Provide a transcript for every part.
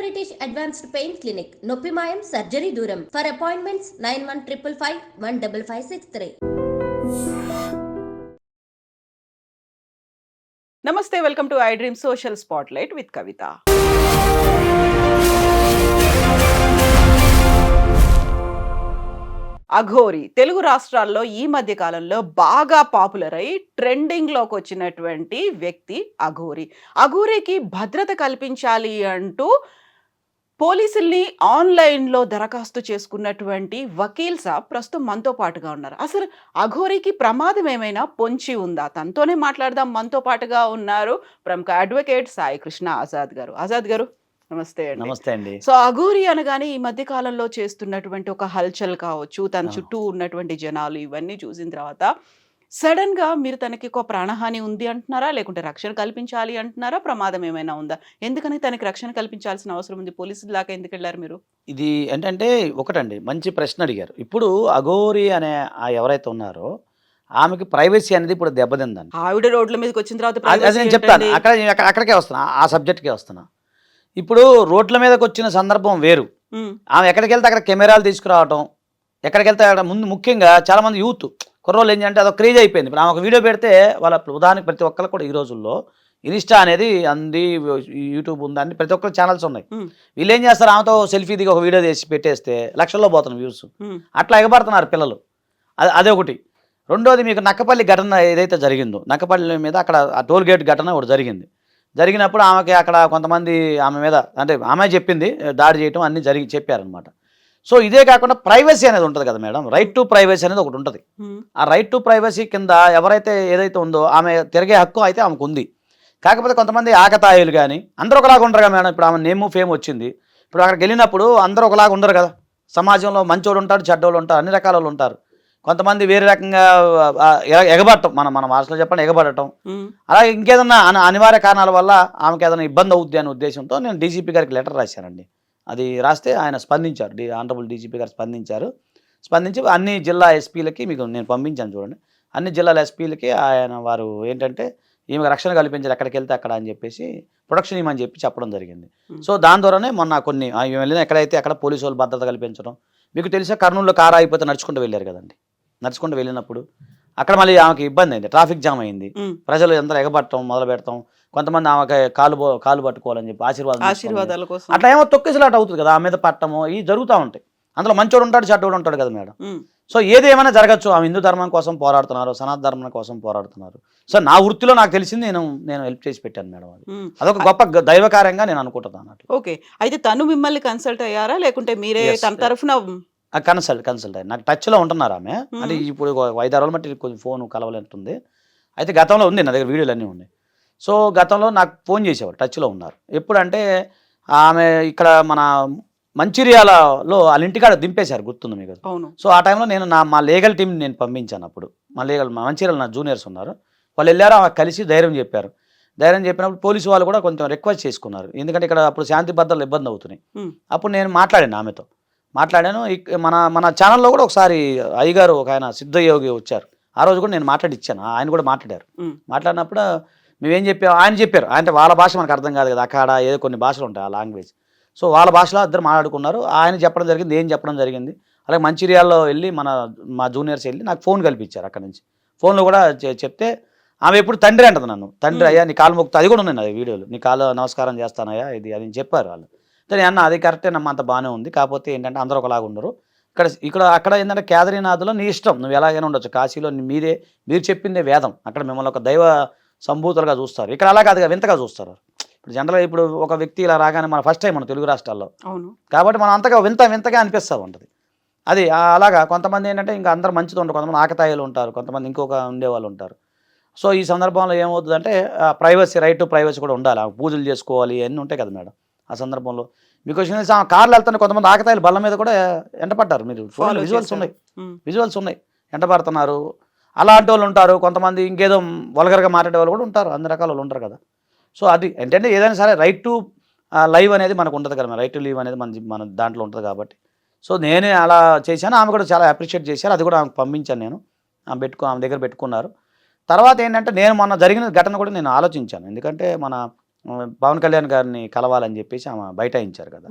British advanced pain clinic నొప్పి మాయం surgery దూరం. For appointments nine one triple five one double five six three నమస్తే welcome to I dream social spotlight with Kavitha Aghori Telugu రాష్ట్రాల్లో ఈ మధ్య కాలంలో బాగా పాపులర్ అయి ట్రెండింగ్లోకి వచ్చినటువంటి వ్యక్తి అఘోరి. అఘోరికి భద్రత కల్పించాలి అంటూ పోలీసుల్ని ఆన్లైన్లో దరఖాస్తు చేసుకున్నటువంటి వకీల్ సాబ్ ప్రస్తుతం మనతో పాటుగా ఉన్నారు. అసలు అఘోరికి ప్రమాదం ఏమైనా పొంచి ఉందా? తనతోనే మాట్లాడదాం. మనతో పాటుగా ఉన్నారు ప్రముఖ అడ్వకేట్ సాయి కృష్ణ ఆజాద్ గారు. ఆజాద్ గారు నమస్తే అండి. నమస్తే అండి. సో అఘోరి అనగానే ఈ మధ్య కాలంలో చేస్తున్నటువంటి ఒక హల్చల్ కావచ్చు తన. చుట్టూ ఉన్నటువంటి జనాలు ఇవన్నీ చూసిన తర్వాత సడన్గా మీరు తనకి ఒక ప్రాణహాని ఉంది అంటున్నారా? లేకుంటే రక్షణ కల్పించాలి అంటున్నారా? ప్రమాదం ఏమైనా ఉందా? ఎందుకని తనకి రక్షణ కల్పించాల్సిన అవసరం ఉంది? పోలీసుల దాకా ఎందుకు వెళ్ళారు మీరు? ఇది ఏంటంటే ఒకటండి. మంచి ప్రశ్న అడిగారు. ఇప్పుడు అఘోరి అనే ఆ ఎవరైతే ఉన్నారో ఆమెకి ప్రైవసీ అనేది ఇప్పుడు దెబ్బతిందండి ఆవిడ రోడ్ల మీదకి వచ్చిన తర్వాత అది- నేను చెప్తాను? అక్కడ అక్కడ- అక్కడికే వస్తున్నా. ఆ సబ్జెక్ట్కే వస్తున్నా. ఇప్పుడు రోడ్ల మీదకి వచ్చిన సందర్భం వేరు. ఆమె ఎక్కడికి వెళ్తే అక్కడ కెమెరాలు తీసుకురావటం ఎక్కడికి వెళ్తే అక్కడ ముందు ముఖ్యంగా చాలా మంది యూత్ కుర్రోళ్ళు ఏంటంటే అదొక క్రేజ్ అయిపోయింది. ఇప్పుడు ఆమె ఒక వీడియో పెడితే వాళ్ళ ఉదాహరణకి ప్రతి ఒక్కరికి కూడా ఈ రోజుల్లో ఇన్స్టా అనేది అంది యూట్యూబ్ ఉంది అన్ని ప్రతి ఒక్కరు ఛానల్స్ ఉన్నాయి. వీళ్ళు ఏం చేస్తారు? ఆమెతో సెల్ఫీ దిగి ఒక వీడియో చేసి పెట్టేస్తే లక్షల్లో పోతున్నారు వ్యూస్. అట్లా ఎగబడుతున్నారు పిల్లలు. అది అదే ఒకటి. రెండోది మీకు నక్కపల్లి ఘటన ఏదైతే జరిగిందో నక్కపల్లి మీద అక్కడ ఆ టోల్ గేట్ ఘటన ఒకటి జరిగింది. జరిగినప్పుడు ఆమెకి అక్కడ కొంతమంది ఆమె మీద అంటే ఆమె చెప్పింది దాడి చేయటం అన్నీ జరిగి చెప్పారనమాట సో ఇదే కాకుండా ప్రైవసీ అనేది ఉంటుంది కదా మేడం. రైట్ టు ప్రైవసీ అనేది ఒకటి ఉంటుంది. ఆ రైట్ టు ప్రైవసీ కింద ఎవరైతే ఏదైతే ఉందో ఆమె తిరిగే హక్కు అయితే ఆమెకు ఉంది. కాకపోతే కొంతమంది ఆకతాయిలు కానీ అందరూ ఒకలాగా ఉండరు కదా మేడం. ఇప్పుడు ఆమె నేము ఫేమ్ వచ్చింది. ఇప్పుడు అక్కడికి వెళ్ళినప్పుడు అందరూ ఒకలాగా ఉండరు కదా. సమాజంలో మంచోడు ఉంటాడు చెడ్డోళ్ళు ఉంటారు అన్ని రకాల వాళ్ళు ఉంటారు. కొంతమంది వేరే రకంగా ఎగబడటం మన మన భాషలో చెప్పండి ఎగబడటం. అలాగే ఇంకేదన్నా అన- అనివార్య కారణాల వల్ల ఆమెకి ఏదైనా ఇబ్బంది అవుద్ది అనే ఉద్దేశంతో నేను డీజీపీ గారికి లెటర్ రాశానండి. అది రాస్తే ఆయన స్పందించారు. డి ఆనరబుల్ డీజీపీ గారు స్పందించారు. స్పందించి అన్ని జిల్లా ఎస్పీలకి మీకు నేను పంపించాను చూడండి. అన్ని జిల్లాల ఎస్పీలకి ఆయన వారు ఏంటంటే ఈమెకు రక్షణ కల్పించారు ఎక్కడికి వెళ్తే అక్కడ అని చెప్పేసి ప్రొడక్షన్ ఇవ్వమని చెప్పి చెప్పడం జరిగింది. సో దాని ద్వారానే మొన్న కొన్ని ఈమె వెళ్ళిన ఎక్కడైతే అక్కడ పోలీసు వాళ్ళు భద్రత కల్పించడం మీకు తెలుసా కర్నూలులో కారు అయిపోతే నడుచుకుంటూ వెళ్ళారు కదండి. నడుచుకుంటూ వెళ్ళినప్పుడు అక్కడ మళ్ళీ ఆమెకి ఇబ్బంది అయింది. ట్రాఫిక్ జామ్ అయింది. ప్రజలు అందరూ ఎగబట్టడం మొదలు పెడతాం. కొంతమంది ఆమెకి కాలు కాలు పట్టుకోవాలని చెప్పి ఆశీర్వాదం. ఆశీర్వాదాల కోసం. అట్లా ఏమో తొక్కిసలాట అవుతుంది కదా ఆ మీద పట్టము ఇవి జరుగుతూ ఉంటాయి. అందులో మంచోడు ఉంటాడు చెడ్డోడు ఉంటాడు కదా మేడం. సో ఏది ఏమైనా జరగచ్చు. ఆమె హిందూ ధర్మం కోసం పోరాడుతున్నారు సనాతన ధర్మం కోసం పోరాడుతున్నారు. సో నా వృత్తిలో నాకు తెలిసింది నేను నేను హెల్ప్ చేసి పెట్టాను మేడం అది. అదొక గొప్ప దైవకార్యంగా నేను అనుకుంటున్నాను ఓకే. అయితే తను మిమ్మల్ని కన్సల్ట్ అయ్యారా? లేకుంటే మీరే తన. తరఫున కన్సల్ట్ కన్సల్ట్ అయ్యి నాకు టచ్లో ఉంటున్నారు ఆమె. అంటే ఇప్పుడు ఐదారు రోజులు బట్టి కొంచెం ఫోన్ కలవలేంటుంది అయితే గతంలో ఉంది నా దగ్గర వీడియోలు అన్నీ ఉన్నాయి. సో గతంలో నాకు ఫోన్ చేసేవారు టచ్లో ఉన్నారు. ఎప్పుడంటే ఆమె ఇక్కడ మన మంచిర్యాలలో వాళ్ళ ఇంటికాడ దింపేశారు గుర్తుంది మీకు? అవును. సో ఆ టైంలో నేను నా మా లీగల్ టీం నేను పంపించాను అప్పుడు. మా లీగల్ మా మంచిర్యాల నా జూనియర్స్ ఉన్నారు. వాళ్ళు వెళ్ళారు ఆమె కలిసి ధైర్యం చెప్పారు. ధైర్యం చెప్పినప్పుడు పోలీసు వాళ్ళు కూడా కొంచెం రిక్వెస్ట్ చేసుకున్నారు. ఎందుకంటే ఇక్కడ అప్పుడు శాంతి భద్రతలు ఇబ్బంది అవుతున్నాయి. అప్పుడు నేను మాట్లాడాను ఆమెతో. మాట్లాడాను. మన మన ఛానల్లో కూడా ఒకసారి అయ్యగారు ఒక ఆయన సిద్ధయోగి వచ్చారు. ఆ రోజు కూడా నేను మాట్లాడిచ్చాను ఆయన కూడా మాట్లాడారు. మాట్లాడినప్పుడు మేమేం చెప్పాము ఆయన చెప్పారు. అంటే వాళ్ళ భాష మనకు అర్థం కాదు కదా. అక్కడ ఏదో కొన్ని భాషలు ఉంటాయి ఆ లాంగ్వేజ్. సో వాళ్ళ భాషలో ఇద్దరు మాట్లాడుకున్నారు. ఆయన చెప్పడం జరిగింది ఏం చెప్పడం జరిగింది. అలాగే మంచిర్యాలలో వెళ్ళి మన మా జూనియర్స్ వెళ్ళి నాకు ఫోన్ కల్పించారు అక్కడ నుంచి. ఫోన్లో కూడా చెప్తే ఆమె ఎప్పుడు తండ్రి అంటది నన్ను. తండ్రి అయ్యా నీ కాలు మొక్కు అది కూడా ఉన్నాయి అది వీడియోలు. నీ కాలు నమస్కారం చేస్తానయ్యా ఇది అని చెప్పారు వాళ్ళు. సరే అన్న అది కరెక్టే నమ్మ అంత బాగానే ఉంది. కాకపోతే ఏంటంటే అందరూ ఒకలాగా ఉండరు. ఇక్కడ ఇక్కడ అక్కడ ఏంటంటే కేదారీనాథ్లో నీ ఇష్టం. నువ్వు ఎలాగైనా ఉండొచ్చు. కాశీలో మీరే మీరు చెప్పిందే వేదం. అక్కడ మిమ్మల్ని ఒక దైవ సంభూతులుగా చూస్తారు. ఇక్కడ అలా కాదుగా వింతగా చూస్తారు. ఇప్పుడు జనరల్గా ఇప్పుడు ఒక వ్యక్తి ఇలా రాగానే మన ఫస్ట్ టైం మన తెలుగు రాష్ట్రాల్లో. అవును. కాబట్టి మనం అంతగా వింత వింతగా అనిపిస్తూ ఉంటుంది. అది అలాగా కొంతమంది ఏంటంటే ఇంకా అందరు మంచితో ఉంటారు కొంతమంది ఆకతాయిలు ఉంటారు. కొంతమంది ఇంకొక ఉండేవాళ్ళు ఉంటారు. సో ఈ సందర్భంలో ఏమవుతుందంటే ప్రైవసీ రైట్ టు ప్రైవసీ కూడా ఉండాలి. పూజలు చేసుకోవాలి. ఇవన్నీ ఉంటాయి కదా మేడం. ఆ సందర్భంలో. మీకు వచ్చిన తెలుసా, ఆ కార్లు వెళ్తున్న కొంతమంది ఆకతాయిలు బల్ల మీద కూడా ఎంటపడ్డారు మీరు Follow విజువల్స్. ఉన్నాయి. విజువల్స్ ఉన్నాయి. ఎంటపడుతున్నారు అలాంటి వాళ్ళు ఉంటారు. కొంతమంది ఇంకేదో వల్గర్గా మాట్లాడే వాళ్ళు కూడా ఉంటారు. అన్ని రకాల వాళ్ళు ఉంటారు కదా. సో అది ఏంటంటే ఏదైనా సరే రైట్ టు లైవ్ అనేది మనకు ఉంటుంది కదా రైట్ టు లీవ్ అనేది మన మన దాంట్లో ఉంటుంది కాబట్టి. సో నేనే అలా చేశాను. ఆమె కూడా చాలా అప్రిషియేట్ చేశారు. అది కూడా ఆమెకు పంపించాను నేను. ఆమె పెట్టుకో ఆమె దగ్గర పెట్టుకున్నారు. తర్వాత ఏంటంటే నేను మొన్న జరిగిన ఘటన కూడా నేను ఆలోచించాను. ఎందుకంటే మన పవన్ కళ్యాణ్ గారిని కలవాలని చెప్పేసి ఆమె బైఠాయించారు కదా.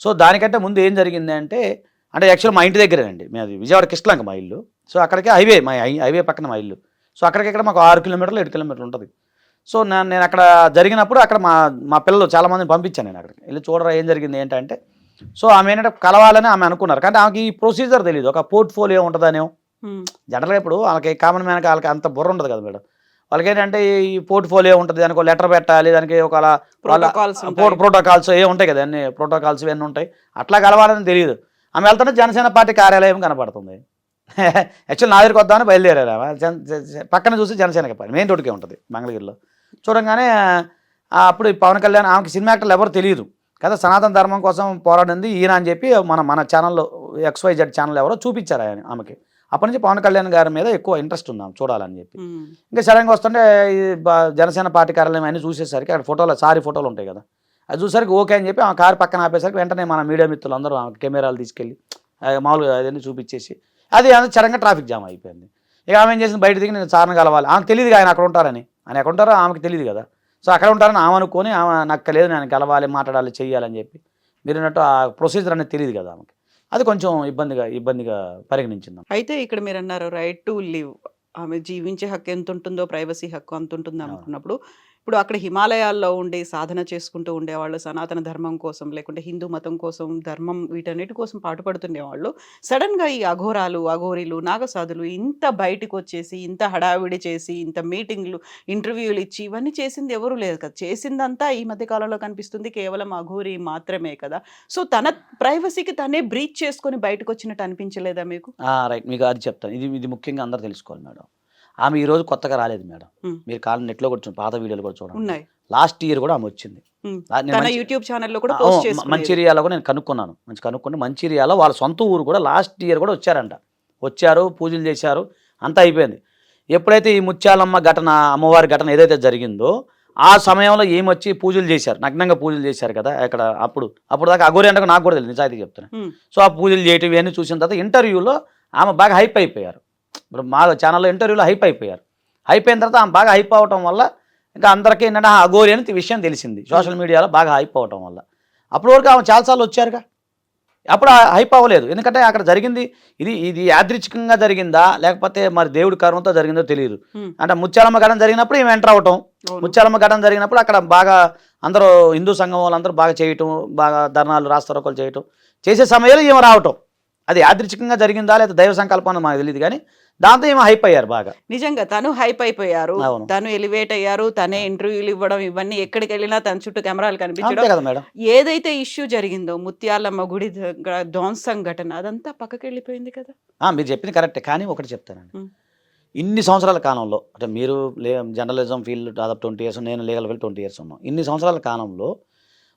సో దానికంటే ముందు ఏం జరిగింది అంటే అంటే యాక్చువల్ మా ఇంటి దగ్గరేనండి. మాది విజయవాడ కృష్ణలంక మా ఇల్లు. సో అక్కడికి హైవే మా హైవే పక్కన మా ఇల్లు. సో అక్కడికి మాకు ఆరు కిలోమీటర్లు ఏడు కిలోమీటర్లు ఉంటుంది. సో నేను నేను అక్కడ జరిగినప్పుడు అక్కడ మా మా పిల్లలు చాలా మందిని పంపించాను నేను అక్కడికి. వెళ్ళి చూడరా ఏం జరిగింది ఏంటంటే సో ఆమె ఏంటంటే కలవాలని ఆమె అనుకున్నారు. కానీ ఆమెకి ఈ ప్రొసీజర్ తెలియదు ఒక పోర్ట్ఫోలియో ఉంటుందనేమో. జనరల్గా ఇప్పుడు వాళ్ళకి కామన్ మ్యాన్కి వాళ్ళకి అంత బుర్ర ఉంటుంది కదా మేడం. వాళ్ళకి ఏంటంటే ఈ పోర్ట్ఫోలియో ఉంటుంది దానికి ఒక లెటర్ పెట్టాలి దానికి ఒక. ప్రోటోకాల్స్ ఏ ఉంటాయి కదా అన్ని ప్రోటోకాల్స్ ఇవన్నీ ఉంటాయి. అట్లా కలవాలని తెలియదు. ఆమె వెళ్తుంటే జనసేన పార్టీ కార్యాలయం కనపడుతుంది. యాక్చువల్ నా దగ్గరికి వద్దామని బయలుదేరారు పక్కన చూసి జనసేన పార్టీ మెయిన్ రోడ్కే ఉంటుంది మంగళగిరిలో. చూడంగానే అప్పుడు పవన్ కళ్యాణ్ ఆమెకి సినిమా యాక్టర్లు ఎవరు తెలియదు. కదా సనాతన ధర్మం కోసం పోరాడింది ఈయన అని చెప్పి మన మన ఛానల్లో ఎక్స్వై జెడ్ ఛానల్ ఎవరో చూపించారు ఆయన ఆమెకి. అప్పటి నుంచి పవన్ కళ్యాణ్ గారి మీద ఎక్కువ ఇంట్రెస్ట్ ఉంది ఆమె చూడాలని చెప్పి. ఇంకా సడన్గా వస్తుంటే జనసేన పార్టీ కార్యాలయం అన్ని చూసేసరికి అక్కడ ఫోటోలు సారీ ఫోటోలు ఉంటాయి కదా. అది చూసరికి ఓకే అని చెప్పి ఆ కారు పక్కన ఆపేసరికి వెంటనే మన మీడియా మిత్రులు అందరూ ఆమె కెమెరాలు తీసుకెళ్ళి మామూలుగా అదన్నీ చూపించేసి అది సడన్గా ట్రాఫిక్ జామ్ అయిపోయింది. ఇక ఆమె ఏం చేసింది? బయట దిగి నేను సార్ని కలవాలి. ఆమెకు తెలియదు ఆయన అక్కడ ఉంటారని. ఆయన ఎక్కడ ఉంటారో ఆమెకు తెలియదు కదా. సో అక్కడ ఉంటారని ఆమె అనుకొని ఆమె నాకు లేదు నేను కలవాలి మాట్లాడాలి చెయ్యాలని చెప్పి. మీరు ఆ ప్రొసీజర్ అనేది తెలియదు కదా ఆమెకి. అది కొంచెం ఇబ్బందిగా ఇబ్బందిగా పరిగణించింది. అయితే ఇక్కడ మీరు అన్నారు రైట్ టు లివ్. ఆమె జీవించే హక్కు ఎంత ఉంటుందో ప్రైవసీ హక్కు అంత ఉంటుందో అనుకున్నప్పుడు ఇప్పుడు అక్కడ హిమాలయాల్లో ఉండి సాధన చేసుకుంటూ ఉండేవాళ్ళు సనాతన ధర్మం కోసం లేకుంటే హిందూ మతం కోసం ధర్మం వీటన్నిటి కోసం పాటుపడుతుండేవాళ్ళు. సడన్గా ఈ అఘోరాలు అఘోరీలు నాగసాధులు ఇంత బయటకు వచ్చేసి ఇంత హడావిడి చేసి ఇంత మీటింగ్లు ఇంటర్వ్యూలు ఇచ్చి ఇవన్నీ చేసింది ఎవరు లేదు కదా. చేసిందంతా ఈ మధ్య కాలంలో కనిపిస్తుంది కేవలం అఘోరి మాత్రమే కదా. సో తన ప్రైవసీకి తనే బ్రీచ్ చేసుకొని బయటకు వచ్చినట్టు అనిపించలేదా మీకు? రైట్. మీకు అది చెప్తాను. ఇది ఇది ముఖ్యంగా అందరూ తెలుసుకోవాలి మేడం. ఆమె ఈ రోజు కొత్తగా రాలేదు మేడం. మీరు కాలం నెట్లో కూడా చూడండి, పాత వీడియోలు కూడా చూడండి. లాస్ట్ ఇయర్ కూడా ఆమె వచ్చింది. యూట్యూబ్ ఛానల్లో కూడా ఆ, పోస్ట్ మ- చేసుకునేది. మంచిర్యాలలో కూడా నేను కనుక్కున్నాను. మంచి కనుక్కుంటే మంచిర్యాలలో వాళ్ళ సొంత ఊరు కూడా లాస్ట్ ఇయర్ కూడా వచ్చారంట. వచ్చారు పూజలు చేశారు అంతా అయిపోయింది. ఎప్పుడైతే ఈ ముత్యాలమ్మ ఘటన అమ్మవారి ఘటన ఏదైతే జరిగిందో ఆ సమయంలో ఏమొచ్చి పూజలు చేశారు? నగ్నంగా పూజలు చేశారు కదా అక్కడ అప్పుడు. అప్పుడు దాకా అగోరి అంటే నాకు కూడా తెలియదు నిజాయితీ చెప్తాను ఉమ్. సో ఆ పూజలు చేయటం ఇవన్నీ చూసిన తర్వాత ఇంటర్వ్యూలో ఆమె బాగా హైప్ అయిపోయారు. ఇప్పుడు మా ఛానల్లో ఇంటర్వ్యూలో హైప్ అయిపోయారు. హైప్ అయిన తర్వాత ఆమె బాగా హైప్ అవటం వల్ల ఇంకా అందరికీ ఏంటంటే ఆ అఘోరి అని ఈ విషయం తెలిసింది. సోషల్ మీడియాలో బాగా హైప్ అవటం వల్ల. అప్పటి వరకు ఆమె చాలాసార్లు వచ్చారుగా. అప్పుడు హైప్ అవ్వలేదు. ఎందుకంటే అక్కడ జరిగింది ఇది ఇది యాదృచ్ఛికంగా జరిగిందా లేకపోతే మరి దేవుడి కర్మతో జరిగిందో తెలియదు. అంటే ముత్యాలమ్మ ఘటన జరిగినప్పుడు ఈమె ఎంటర్ అవటం. ముత్యాలమ్మ ఘటన జరిగినప్పుడు అక్కడ బాగా అందరూ హిందూ సంఘం వాళ్ళందరూ బాగా చేయటం బాగా ధర్నాలు రాస్తారోకలు చేయటం. చేసే సమయంలో ఈమె రావటం. అది యాదృచ్ఛికంగా జరిగిందా లేదా దైవ సంకల్పం మాకు తెలియదు కానీ దాంతో ఈమె హైప్ అయ్యారు బాగా. నిజంగా తను హైప్ అయిపోయారు. తను ఎలివేట్ అయ్యారు. తనే ఇంటర్వ్యూలు ఇవ్వడం ఇవన్నీ ఎక్కడికి వెళ్ళినా తన చుట్టూ కెమెరాలు కనిపించడం. ఏదైతే ఇష్యూ జరిగిందో ముత్యాలమ్మ గుడి ధ్వంసం ఘటన అదంతా పక్కకి వెళ్ళిపోయింది కదా. మీరు చెప్పింది కరెక్టే కానీ ఒకటి చెప్తానండి. ఇన్ని సంవత్సరాల కాలంలో అంటే మీరు లే జర్నలిజం ఫీల్డ్ దాదాపు ట్వంటీ ఇయర్స్ నేను లీగల్ ఫీల్డ్ ట్వంటీ ఇయర్స్ ఉన్నాం. ఇన్ని సంవత్సరాల కాలంలో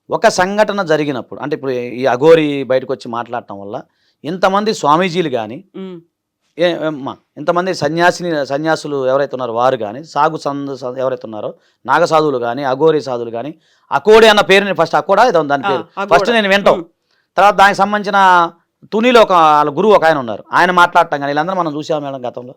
ఒక సంఘటన జరిగినప్పుడు అంటే ఇప్పుడు ఈ అఘోరి బయటకు వచ్చి మాట్లాడటం వల్ల ఇంతమంది స్వామీజీలు కానీ అమ్మా ఇంతమంది సన్యాసిని సన్యాసులు ఎవరైతే ఉన్నారో వారు కానీ సాగు సంద స- ఎవరైతే ఉన్నారో నాగసాధువులు కానీ అఘోరి సాధువులు కానీ అకోడి అన్న పేరుని ఫస్ట్ అకోడా ఇదో దాని పేరు. ఫస్ట్ నేను వింటాం. తర్వాత దానికి సంబంధించిన తునిలో ఒక వాళ్ళ గురువు ఒక ఆయన ఉన్నారు. ఆయన మాట్లాడటం కానీ వీళ్ళందరూ మనం చూసాం మేడం గతంలో.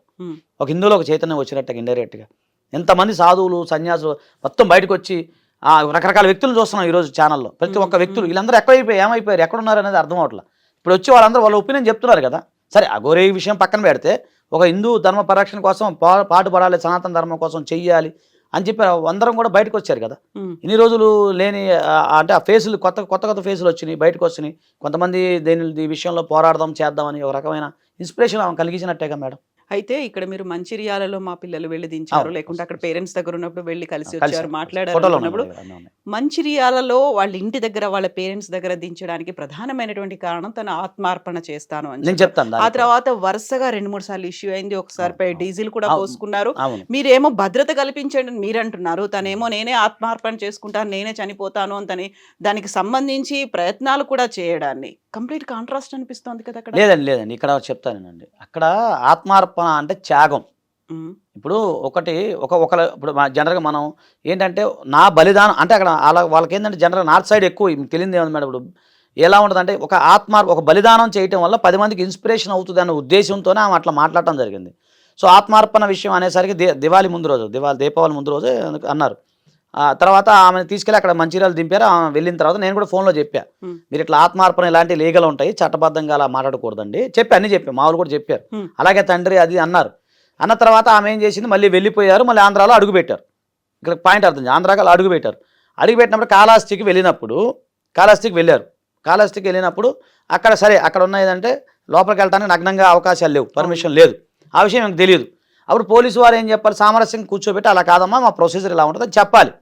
ఒక హిందువులో ఒక చైతన్యం వచ్చినట్టుగా ఇండైరెక్ట్గా ఎంతమంది సాధువులు సన్యాసులు మొత్తం బయటకు వచ్చి ఆ రకరకాల వ్యక్తులు చూస్తున్నాం ఈరోజు ఛానల్లో ప్రతి ఒక్క. వ్యక్తులు వీళ్ళందరూ ఎక్కడైపోయి ఏమైపోయారు? ఎక్కడున్నారు అనేది అర్థం అవట్లా. ఇప్పుడు వచ్చి వాళ్ళందరూ వాళ్ళ ఒపీనియన్ చెప్తున్నారు కదా. సరే అగోరే విషయం పక్కన పెడితే ఒక హిందూ ధర్మ పరిరక్షణ కోసం పా పాటు పడాలి సనాతన ధర్మం కోసం చెయ్యాలి అని చెప్పి అందరం కూడా బయటకు వచ్చారు కదా. ఇన్ని రోజులు లేని అంటే ఆ ఫేసులు కొత్త కొత్త కొత్త ఫేసులు వచ్చినాయి బయటకు వచ్చినాయి కొంతమంది దీని ఈ విషయంలో పోరాడదాం చేద్దామని ఒక రకమైన ఇన్స్పిరేషన్ ఆమె కలిగించినట్టేగా మేడం. అయితే ఇక్కడ మీరు మంచిర్యాలలో మా పిల్లలు వెళ్ళి దించారు. లేకుంటే అక్కడ పేరెంట్స్ దగ్గర ఉన్నప్పుడు వెళ్ళి కలిసి వచ్చారు మాట్లాడారు. మంచిర్యాలలో వాళ్ళ ఇంటి దగ్గర వాళ్ళ పేరెంట్స్ దగ్గర దించడానికి ప్రధానమైనటువంటి కారణం తన ఆత్మార్పణ చేస్తాను అని. చెప్తాను ఆ. తర్వాత వరుసగా రెండు మూడు సార్లు ఇష్యూ అయింది ఒకసారి. డీజిల్ కూడా. పోసుకున్నారు మీరేమో భద్రత కల్పించండి అని మీరు అంటున్నారు తనేమో నేనే ఆత్మార్పణ చేసుకుంటాను నేనే చనిపోతాను అని తని దానికి సంబంధించి ప్రయత్నాలు కూడా చేయడాన్ని కంప్లీట్ కాంట్రాస్ట్ అనిపిస్తోంది కదా అక్కడ లేదండి లేదండి ఇక్కడ చెప్తానండి అక్కడ ఆత్మార్పణ అంటే త్యాగం. ఇప్పుడు ఒకటి ఒక ఒక ఇప్పుడు జనరల్గా మనం ఏంటంటే నా బలిదానం అంటే అక్కడ అలా వాళ్ళకి ఏంటంటే జనరల్ నార్త్ సైడ్ ఎక్కువ తెలియదు ఏముంది మేడం ఇప్పుడు ఎలా ఉంటుందంటే ఒక ఆత్మ ఒక బలిదానం చేయటం వల్ల పది మందికి ఇన్స్పిరేషన్ అవుతుంది అనే ఉద్దేశంతోనే ఆమె అట్లా మాట్లాడటం జరిగింది. సో ఆత్మార్పణ విషయం అనేసరికి దే దివాళి ముందు రోజు దివాళి దీపావళి ముందు రోజు అన్నారు. తర్వాత ఆమె తీసుకెళ్ళి అక్కడ మంచిర్యాల దింపారు. ఆమె వెళ్ళిన తర్వాత నేను కూడా ఫోన్లో చెప్పా. మీరు ఇట్లా ఆత్మార్పణ ఇలాంటి లీగల్ ఉంటాయి చట్టబద్ధంగా అలా మాట్లాడకూడదండి. చెప్పి అన్ని చెప్పి మామూలు కూడా చెప్పారు. అలాగే తండ్రి అది అన్నారు. అన్న తర్వాత ఆమె ఏం చేసింది? మళ్ళీ వెళ్ళిపోయారు మళ్ళీ ఆంధ్రాలో అడుగు పెట్టారు. ఇక్కడ పాయింట్ అర్థం. ఆంధ్రాకి అడుగు పెట్టారు. అడుగు పెట్టినప్పుడు కాళహస్తికి వెళ్ళినప్పుడు కాళహస్తికి వెళ్ళారు. కాళహస్తికి వెళ్ళినప్పుడు అక్కడ సరే అక్కడ ఉన్న ఏదంటే లోపలికి వెళ్ళడానికి నగ్నంగా అవకాశాలు లేవు పర్మిషన్ లేదు. ఆ విషయం నాకు తెలియదు. అప్పుడు పోలీసు వారు ఏం చెప్పాలి? సామరస్యం కూర్చోబెట్టి అలా కాదమ్మా మా ప్రొసీజర్ ఇలా ఉంటుంది అని చెప్పాలి.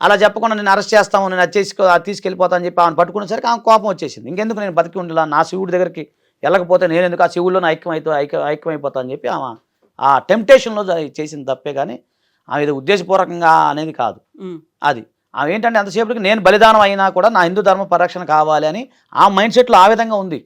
అలా చెప్పకుండా నేను అరెస్ట్ చేస్తాము నేను వచ్చేసి తీసుకెళ్ళిపోతాను అని చెప్పి ఆమెను పట్టుకునేసరికి ఆమె కోపం వచ్చేసింది. ఇంకెందుకు నేను బతికి ఉండేలా? నా శివుడి దగ్గరికి వెళ్ళకపోతే నేను ఎందుకు ఆ శివుల్లోనే ఐక్యం ఐక్య ఐక్యమైపోతా అని చెప్పి ఆమె ఆ టెంప్టేషన్లో చేసిన తప్పే కానీ ఆమె ఇది ఉద్దేశపూర్వకంగా అనేది కాదు. అది. ఆమె ఏంటంటే అంతసేపటికి నేను బలిదానం అయినా కూడా నా హిందూ ధర్మ పరిరక్షణ కావాలి అని ఆ మైండ్ సెట్లో ఆ విధంగా ఉంది.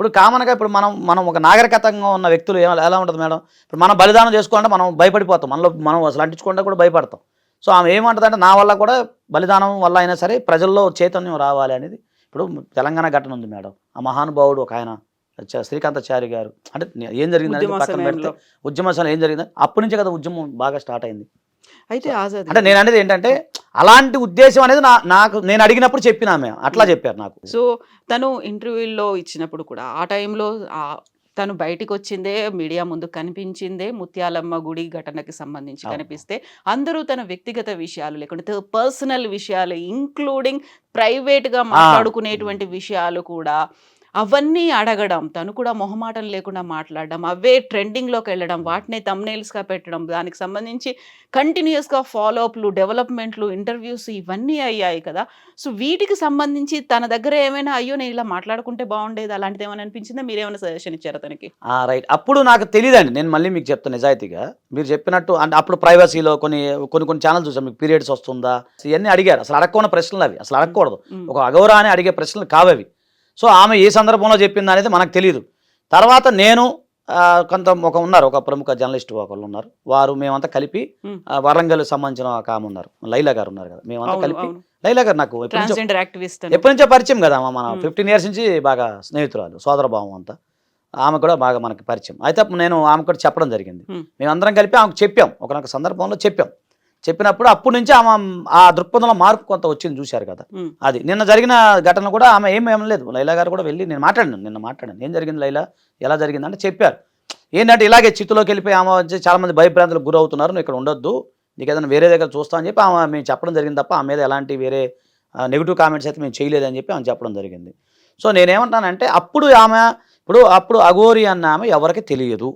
ఇప్పుడు కామన్గా ఇప్పుడు మనం మనం ఒక నాగరికతంగా ఉన్న వ్యక్తులు ఏమ ఎలా ఉంటుంది మేడం? ఇప్పుడు మనం బలిదానం చేసుకోవాలంటే మనం భయపడిపోతాం. మనలో మనం అసలు అంటించుకుంటే కూడా భయపడతాం. సో ఆమె ఏమంటుందంటే నా వల్ల కూడా బలిదానం వల్ల అయినా సరే ప్రజల్లో చైతన్యం రావాలి అనేది ఇప్పుడు తెలంగాణ ఘటన ఉంది మేడం. ఆ మహానుభావుడు ఒక ఆయన శ్రీకాంతాచారి గారు. అంటే ఏం జరిగింది పక్కన పెడితే. ఉద్యమ ఏం జరిగింది అప్పటి నుంచే కదా ఉద్యమం బాగా స్టార్ట్ అయింది. అయితే ఆజాద్ అంటే నేను అనేది ఏంటంటే అలాంటి ఉద్దేశం అనేది నా నాకు నేను అడిగినప్పుడు చెప్పిన ఆమె అట్లా చెప్పారు నాకు. సో తను ఇంటర్వ్యూలో ఇచ్చినప్పుడు కూడా ఆ టైంలో తను బయటికి వచ్చిందే మీడియా ముందు కనిపించిందే ముత్యాలమ్మ గుడి ఘటనకి సంబంధించి. కనిపిస్తే అందరూ తన వ్యక్తిగత విషయాలు లేకుంటే పర్సనల్ విషయాలు ఇంక్లూడింగ్ ప్రైవేట్గా మాట్లాడుకునేటువంటి విషయాలు కూడా అవన్నీ అడగడం తను కూడా మొహమాటం లేకుండా మాట్లాడడం అవే ట్రెండింగ్లోకి వెళ్ళడం వాటినే గా పెట్టడం దానికి సంబంధించి కంటిన్యూస్గా ఫాలోఅప్లు డెవలప్మెంట్లు ఇంటర్వ్యూస్ ఇవన్నీ అయ్యాయి కదా. సో వీటికి సంబంధించి తన దగ్గర ఏమైనా అయ్యో నేను ఇలా మాట్లాడుకుంటే బాగుండేది అలాంటిది ఏమైనా అనిపించిందా? మీరేమైనా సజెషన్ ఇచ్చారా తనకి? రైట్. అప్పుడు నాకు తెలియదండి నేను మళ్ళీ మీకు చెప్తాను నిజాయితీగా. మీరు చెప్పినట్టు అంటే అప్పుడు ప్రైవసీలో కొన్ని కొన్ని కొన్ని ఛానల్స్ చూసాం. మీకు పీరియడ్స్ వస్తుందా? ఇవన్నీ అడిగారు. అసలు అడగకుండా ప్రశ్నలు అవి. అసలు అడగకూడదు. ఒక అగౌరవాన్ని అడిగే ప్రశ్నలు కావవి. సో ఆమె ఏ సందర్భంలో చెప్పింది అనేది మనకు తెలియదు తర్వాత నేను కొంత ఒక ఉన్నారు ఒక ప్రముఖ జర్నలిస్ట్ ఒకళ్ళు ఉన్నారు. వారు మేమంతా కలిపి వరంగల్ సంబంధించిన ఒక ఆమె ఉన్నారు. లైలా గారు ఉన్నారు కదా. మేమంతా కలిపి లైలా గారు నాకు ఎప్పటి నుంచో- పరిచయం కదా మన. ఫిఫ్టీన్ ఇయర్స్ నుంచి బాగా స్నేహితురాలు సోదరభావం అంతా. ఆమె కూడా బాగా మనకి పరిచయం. అయితే నేను ఆమె కూడా చెప్పడం జరిగింది. మేమందరం కలిపి ఆమెకు చెప్పాం. ఒకనొక సందర్భంలో చెప్పాం. చెప్పినప్పుడు అప్పటి నుంచి ఆమె ఆ దృక్పథంలో మార్పు కొంత వచ్చింది చూశారు కదా. అది నిన్న జరిగిన ఘటన కూడా ఆమె ఏం ఏం లేదు. లైలా గారు కూడా వెళ్ళి నేను మాట్లాడాను నిన్న మాట్లాడాను ఏం జరిగింది లైలా? ఎలా జరిగింది అంటే చెప్పారు. ఏంటంటే ఇలాగే చిత్తులోకి వెళ్ళిపోయి ఆమె వచ్చి చాలా మంది భయభ్రాంతులకు గురవుతున్నారు నువ్వు ఇక్కడ ఉండొద్దు నీకు ఏదైనా వేరే దగ్గర చూస్తా అని చెప్పి ఆమె మేము చెప్పడం జరిగింది తప్ప ఆమె మీద ఎలాంటి వేరే నెగిటివ్ కామెంట్స్ అయితే మేము చేయలేదని చెప్పి ఆమె చెప్పడం జరిగింది. సో నేనేమంటానంటే అప్పుడు ఆమె ఇప్పుడు అప్పుడు అఘోరి అన్న ఆమె ఎవరికి తెలియదు.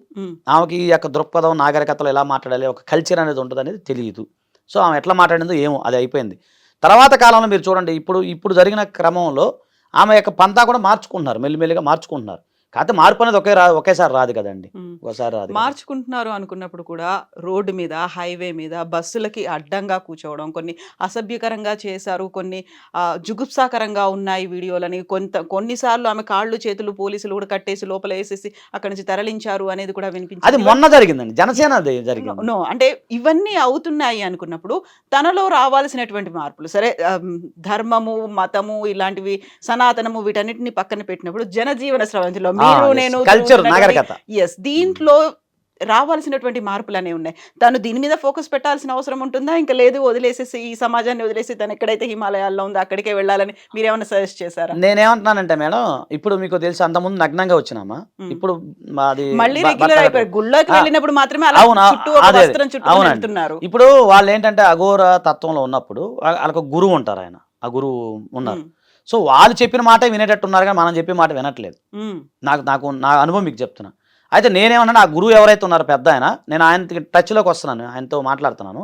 ఆమెకి ఈ యొక్క దృక్పథం నాగరికతలో ఎలా మాట్లాడాలి ఒక కల్చర్ అనేది ఉంటుంది అనేది తెలియదు. సో ఆమె ఎట్లా మాట్లాడిందో ఏమో అది అయిపోయింది. తర్వాత కాలంలో మీరు చూడండి ఇప్పుడు ఇప్పుడు జరిగిన క్రమంలో ఆమె యొక్క పంతా కూడా మార్చుకుంటున్నారు మెల్లిమెల్లిగా మార్చుకుంటున్నారు. కాకపోతే మార్పు అనేది ఒకే రా ఒకేసారి రాదు కదండి. ఒకసారి రాదు. మార్చుకుంటున్నారు అనుకున్నప్పుడు కూడా రోడ్డు మీద హైవే మీద బస్సులకి అడ్డంగా కూర్చోవడం కొన్ని అసభ్యకరంగా చేశారు కొన్ని జుగుప్సాకరంగా ఉన్నాయి వీడియోలని. కొంత కొన్నిసార్లు ఆమె కాళ్ళు చేతులు పోలీసులు కూడా కట్టేసి లోపల వేసేసి అక్కడి నుంచి తరలించారు అనేది కూడా అది వినిపించింది మొన్న జరిగిందండి. జనసేన అది జరిగింది. నో అంటే ఇవన్నీ అవుతున్నాయి అనుకున్నప్పుడు తనలో రావాల్సినటువంటి మార్పులు. సరే ధర్మము మతము ఇలాంటివి సనాతనము వీటన్నిటిని పక్కన పెట్టినప్పుడు జనజీవన స్రవంతిలో మీరు నేను కల్చర్ నాగరికత. ఎస్ దీంట్లో రావాల్సినటువంటి మార్పులు అనేవి ఉన్నాయి. తను దీని మీద ఫోకస్ పెట్టాల్సిన అవసరం ఉంటుందా? ఇంకా లేదు వదిలేసేసి ఈ సమాజాన్ని వదిలేసి తను ఎక్కడైతే హిమాలయాల్లో ఉందో అక్కడికే వెళ్ళాలని మీరేమైనా సజెస్ట్ చేశారా? నేనేమంటున్నానంటే మేడం ఇప్పుడు మీకు తెలుసు అంతకుముందు నగ్నంగా వచ్చినామా. ఇప్పుడు మాది మళ్ళీ రెగ్యులర్ అయిపోయారు. గుళ్ళోకి వెళ్ళినప్పుడు మాత్రమే అలా చుట్టూ వస్త్రం చుట్టూ. వెళ్తున్నారు. ఇప్పుడు వాళ్ళు ఏంటంటే అఘోర తత్వంలో ఉన్నప్పుడు వాళ్ళకి గురువు ఉంటారు ఆయన. ఆ గురువు ఉన్నారు. సో వాళ్ళు చెప్పిన మాట వినేటట్టు ఉన్నారు కానీ మనం చెప్పే మాట వినట్లేదు. నాకు నాకు నా అనుభవం మీకు చెప్తున్నా. అయితే నేనేమన్నా ఆ గురువు ఎవరైతే ఉన్నారో పెద్ద ఆయన నేను ఆయన టచ్లోకి వస్తున్నాను ఆయనతో మాట్లాడుతున్నాను.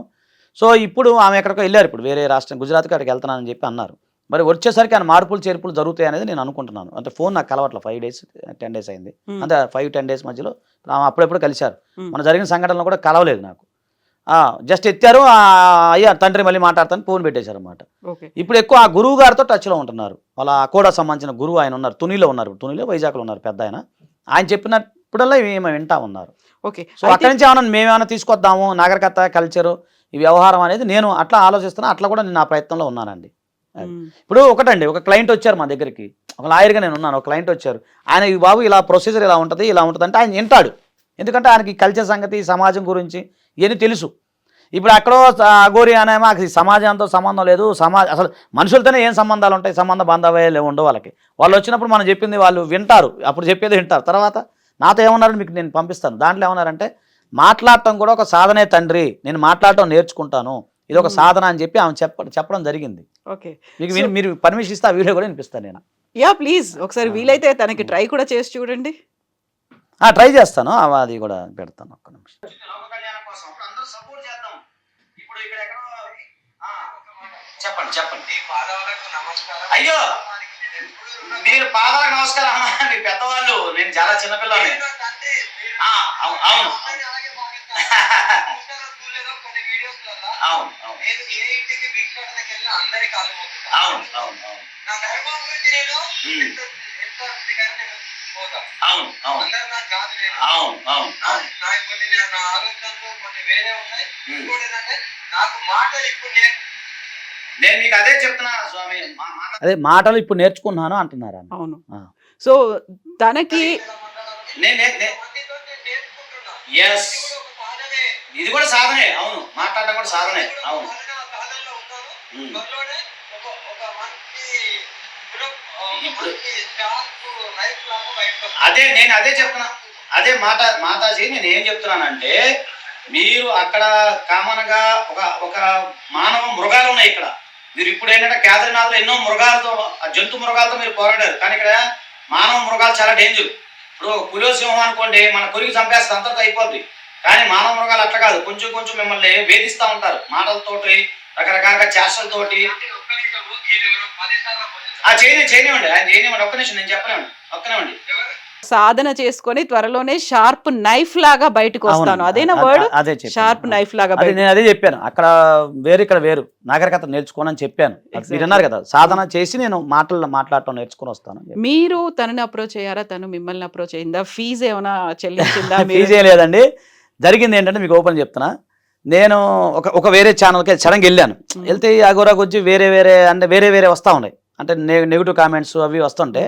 సో ఇప్పుడు ఆమె ఎక్కడికో వెళ్ళారు ఇప్పుడు వేరే రాష్ట్రం గుజరాత్కి అక్కడికి వెళ్తున్నానని చెప్పి అన్నారు. మరి వచ్చేసరికి ఆయన మార్పులు చేర్పులు జరుగుతాయి అనేది నేను అనుకుంటున్నాను. అంటే ఫోన్ నాకు కలవట్ల ఫైవ్ డేస్ టెన్ డేస్ అయింది. అంటే ఫైవ్ టెన్ డేస్ మధ్యలో ఆమె అప్పుడెప్పుడు కలిశారు. మన జరిగిన సంఘటనలు కూడా కలవలేదు నాకు. జస్ట్ ఎత్తారు ఆ, అయ్యా తండ్రి మళ్ళీ మాట్లాడతాను ఫోన్ పెట్టేశారు అనమాట ఇప్పుడు ఎక్కువ ఆ గురువు గారితో టచ్లో ఉంటున్నారు. వాళ్ళ అకోడా సంబంధించిన గురువు ఆయన ఉన్నారు తునిలో ఉన్నారు తునిలో వైజాగ్లో ఉన్నారు పెద్ద ఆయన. ఆయన చెప్పినప్పుడల్లా మేము వింటా ఉన్నారు. ఓకే. సో అక్కడి నుంచి ఏమైనా మేమేమైనా తీసుకొద్దాము నాగరికత కల్చరు ఈ వ్యవహారం అనేది నేను అట్లా ఆలోచిస్తున్నా అట్లా కూడా నేను నా ప్రయత్నంలో ఉన్నానండి. ఇప్పుడు ఒకటండి ఒక క్లయింట్ వచ్చారు మా దగ్గరికి. ఒక లాయర్గా నేను ఉన్నాను ఒక క్లయింట్ వచ్చారు. ఆయన ఈ బాబు ఇలా ప్రొసీజర్ ఇలా ఉంటుంది ఇలా ఉంటుంది అంటే ఆయన వింటాడు. ఎందుకంటే ఆయనకి కల్చర్ సంగతి సమాజం గురించి ఇవన్నీ తెలుసు. ఇప్పుడు అక్కడో స- అఘోరి అనే మాకు ఈ సమాజంతో సంబంధం లేదు. సమాజ అసలు మనుషులతోనే ఏం సంబంధాలు ఉంటాయి? సంబంధ బాంధవ్యాలు ఉండవు వాళ్ళకి. వాళ్ళు వచ్చినప్పుడు మనం చెప్పింది వాళ్ళు వింటారు. అప్పుడు చెప్పేది వింటారు. తర్వాత నాతో ఏమన్నారని మీకు నేను పంపిస్తాను. దాంట్లో ఏమన్నారంటే మాట్లాడటం కూడా ఒక సాధనే తండ్రి. నేను మాట్లాడటం నేర్చుకుంటాను. ఇది ఒక సాధన అని చెప్పి ఆమె చెప్ప చెప్పడం జరిగింది. ఓకే. మీకు మీరు పర్మిషన్ ఇస్తే ఆ వీడియో కూడా వినిపిస్తాను నేను. Yeah please. ఒకసారి వీలైతే తనకి ట్రై కూడా చేసి చూడండి. ట్రై చేస్తాను. అది కూడా పెడతాను. ఒక్క నిమిషం. చెప్పండి చెప్పండి. అయ్యో మీరు పాదాలకు నమస్కారం అమ్మా మీ పెద్దవాళ్ళు నేను చాలా చిన్నపిల్లని. అవును. అవును అవును. అవును. అవును అవును. అవును. అవును. అవును. అవును నాకు మాటలు ఇప్పుడు నేను నేను మీకు అదే చెప్తున్నా స్వామి అదే మాటలు ఇప్పుడు నేర్చుకున్నాను అంటున్నారు. అవును. సో తనకి. ఇది కూడా సాధనే అవును మాట్లాడటం కూడా సాధనే అవును. అదే నేను అదే చెప్తున్నా అదే మాట మాతాజీ నేను ఏం చెప్తున్నానంటే మీరు అక్కడ కామన్గా ఒక ఒక మానవ మృగాలు ఉన్నాయి ఇక్కడ మీరు ఇప్పుడు ఏంటంటే కేదార్నాథ్లో ఎన్నో మృగాలతో ఆ జంతు మృగాలతో మీరు పోరాడారు. కానీ ఇక్కడ మానవ మృగాలు చాలా డేంజర్ ఇప్పుడు పులియో సింహం అనుకోండి మన కొరికి చంపేస్తే అంతటితో అయిపోద్ది. కానీ మానవ మృగాలు అట్లా కాదు. కొంచెం కొంచెం మిమ్మల్ని వేధిస్తూ ఉంటారు. మాటలతోటి రకరకాల చేష్టలతోటి. ఆ చేయని చేయనివ్వండి. ఆయన చేయనివ్వండి. ఒక్క నిమిషం నేను చెప్పనివ్వండి ఒక్కనివ్వండి? సాధన చేసుకొని త్వరలోనే షార్ప్ నైఫ్ లాగా బయటకు వస్తాను. అదేనా అదే- వర్డ్? అదే. షార్ప్ నైఫ్ లాగా నేను అదే చెప్పాను. అక్కడ వేరు ఇక్కడ వేరు. నాగరికత నేర్చుకోనని చెప్పాను. మీరు అన్నారు కదా సాధన చేసి నేను మాటలు మాట్లాడటం నేర్చుకుని వస్తాను. మీరు తనని అప్రోచ్ అయ్యారా తను మిమ్మల్ని అప్రోచ్ అయిందా ఫీజు ఏమైనా చెల్లించిందా ఫీజు ఏం లేదండి. జరిగింది ఏంటంటే మీకు ఓపెన్ చెప్తున్నా. నేను ఒక ఒక వేరే ఛానల్కి సడన్గా వెళ్ళాను. వెళ్తే ఈ అగోరా గురించి వేరే వేరే అంటే వేరే వేరే వస్తూ ఉన్నాయి. అంటే నెగిటివ్ కామెంట్స్ అవి వస్తుంటే.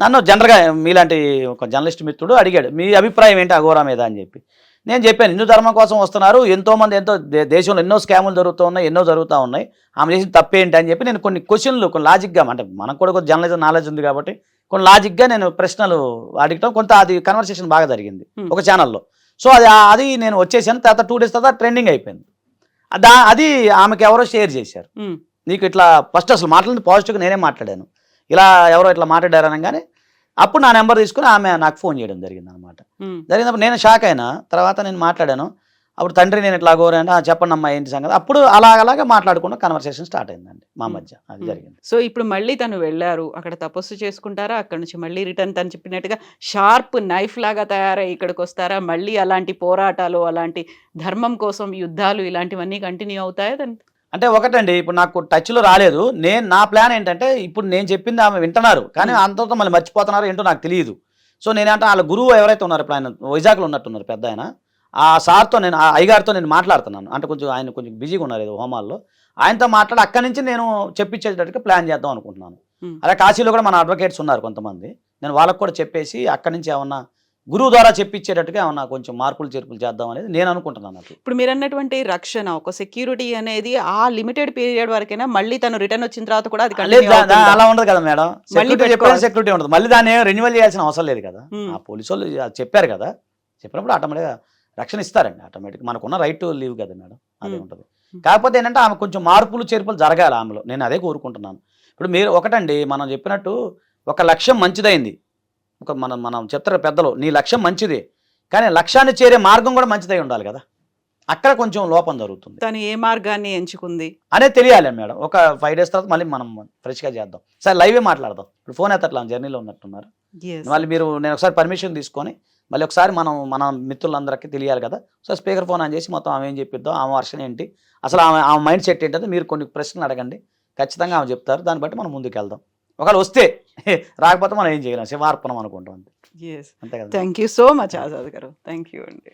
నన్ను జనరల్గా మీలాంటి ఒక జర్నలిస్ట్ మిత్రుడు అడిగాడు మీ అభిప్రాయం ఏంటి అఘోరా మీద? అని చెప్పి. నేను చెప్పాను హిందూ ధర్మం కోసం వస్తున్నారు ఎంతో మంది ఎంతో దేశంలో ఎన్నో స్కాములు జరుగుతూ ఉన్నాయి ఎన్నో జరుగుతూ ఉన్నాయి ఆమె చేసిన తప్పేంటి అని చెప్పి నేను కొన్ని క్వశ్చన్లు కొన్ని లాజిక్గా అంటే మనకు కూడా కొంచెం జర్నలిజం నాలెడ్జ్ ఉంది కాబట్టి కొన్ని లాజిక్గా నేను ప్రశ్నలు అడగటం కొంత అది కన్వర్సేషన్ బాగా జరిగింది. ఒక ఛానల్లో సో అది అది నేను వచ్చేసాను తర్వాత టూ డేస్ తర్వాత ట్రెండింగ్ అయిపోయింది. దా అది ఆమెకి ఎవరో షేర్ చేశారు. నీకు ఇట్లా ఫస్ట్ అసలు మాట్లాడింది పాజిటివ్గా నేనే మాట్లాడాను. ఇలా ఎవరో ఇట్లా మాట్లాడారు అనగానే అప్పుడు నా నెంబర్ తీసుకుని ఆమె నాకు ఫోన్ చేయడం జరిగింది అనమాట. జరిగినప్పుడు నేను షాక్ అయినా తర్వాత నేను మాట్లాడాను. అప్పుడు తండ్రి నేను ఇట్లా గోరంటే చెప్పండి అమ్మా ఏంటి సంగతి? అప్పుడు అలాగలాగా మాట్లాడుకున్న కన్వర్సేషన్ స్టార్ట్ అయిందండి మా మధ్య. అది జరిగింది. సో ఇప్పుడు మళ్ళీ తను వెళ్ళారు. అక్కడ తపస్సు చేసుకుంటారా? అక్కడ నుంచి మళ్ళీ రిటర్న్ తను చెప్పినట్టుగా షార్ప్ నైఫ్ లాగా తయారై ఇక్కడికి వస్తారా? మళ్ళీ అలాంటి పోరాటాలు అలాంటి ధర్మం కోసం యుద్ధాలు ఇలాంటివన్నీ కంటిన్యూ అవుతాయా తను అంటే ఒకటండి ఇప్పుడు నాకు టచ్లో రాలేదు. నేను నా ప్లాన్ ఏంటంటే ఇప్పుడు నేను చెప్పింది ఆమె వింటున్నారు కానీ అంతతో మళ్ళీ మర్చిపోతున్నారు ఏంటో నాకు తెలియదు. సో నేనంటే వాళ్ళ గురువు ఎవరైతే ఉన్నారో ఇప్పుడు ఆయన వైజాగ్లో ఉన్నట్టున్నారు పెద్ద ఆయన ఆ సార్తో నేను ఆ అయ్యగారితో నేను మాట్లాడుతున్నాను. అంటే కొంచెం ఆయన కొంచెం బిజీగా ఉన్నారు ఏదో హోమాల్లో. ఆయనతో మాట్లాడి అక్కడి నుంచి నేను చెప్పించేటట్టుగా ప్లాన్ చేద్దాం అనుకుంటున్నాను. అలా కాశీలో కూడా మన అడ్వకేట్స్ ఉన్నారు కొంతమంది. నేను వాళ్ళకు కూడా చెప్పేసి అక్కడి నుంచి ఏమన్నా గురువు ద్వారా చెప్పించేటట్టుగా ఏమన్నా కొంచెం మార్పులు చేర్పులు చేద్దాం అనేది నేను అనుకుంటున్నాను ఇప్పుడు మీరు అన్నటువంటి రక్షణ ఒక సెక్యూరిటీ అనేది ఆ లిమిటెడ్ పీరియడ్ వరకైనా మళ్ళీ తను రిటర్న్ వచ్చిన తర్వాత కూడా అది? అలా ఉండదు కదా మేడం. సెక్యూరిటీ ఉండదు. మళ్ళీ దాన్ని రెన్యువల్ చేయాల్సిన అవసరం లేదు కదా. ఆ పోలీసు వాళ్ళు చెప్పారు కదా. చెప్పినప్పుడు ఆటోమేటిక్గా రక్షణ ఇస్తారండి. ఆటోమేటిక్ మనకున్న రైట్ టు లీవ్ కదా మేడం. అదే. ఉంటుంది. కాకపోతే ఏంటంటే ఆమె కొంచెం మార్పులు చేర్పులు జరగాలి ఆమెలో. నేను అదే కోరుకుంటున్నాను. ఇప్పుడు మీరు ఒకటండి మనం చెప్పినట్టు ఒక లక్ష్యం మంచిదైంది. ఒక మనం మనం చెప్తారు పెద్దలు నీ లక్ష్యం మంచిదే కానీ లక్ష్యాన్ని చేరే మార్గం కూడా మంచిదై ఉండాలి కదా. అక్కడ కొంచెం లోపం జరుగుతుంది. తను ఏ మార్గాన్ని ఎంచుకుంది? అనేది తెలియాలి మేడం. ఒక ఫైవ్ డేస్ తర్వాత మళ్ళీ మనం ఫ్రెష్గా చేద్దాం. సరే లైవే మాట్లాడదాం. ఇప్పుడు ఫోన్ ఎత్తట్లా జర్నీలో ఉన్నట్టున్నారు. Yes. మళ్ళీ మీరు నేను ఒకసారి పర్మిషన్ తీసుకొని మళ్ళీ ఒకసారి మనం మన మిత్రులందరికీ తెలియాలి కదా. సో స్పీకర్ ఫోన్ ఆన్ చేసి మొత్తం ఆమె ఏం చెప్పిద్దాం ఆమె వర్షన్ ఏంటి? అసలు ఆమె ఆమె మైండ్ సెట్ ఏంటంటే మీరు కొన్ని ప్రశ్నలు అడగండి. ఖచ్చితంగా ఆమె చెప్తారు. దాన్ని బట్టి మనం ముందుకు వెళ్దాం ఒకవేళ వస్తే రాకపోతే మనం ఏం చేయలేం. శివార్పణం అనుకుంటాం అంతే. Yes. అంతే కదా. Thank you so much Azad garu. Thank you అండి.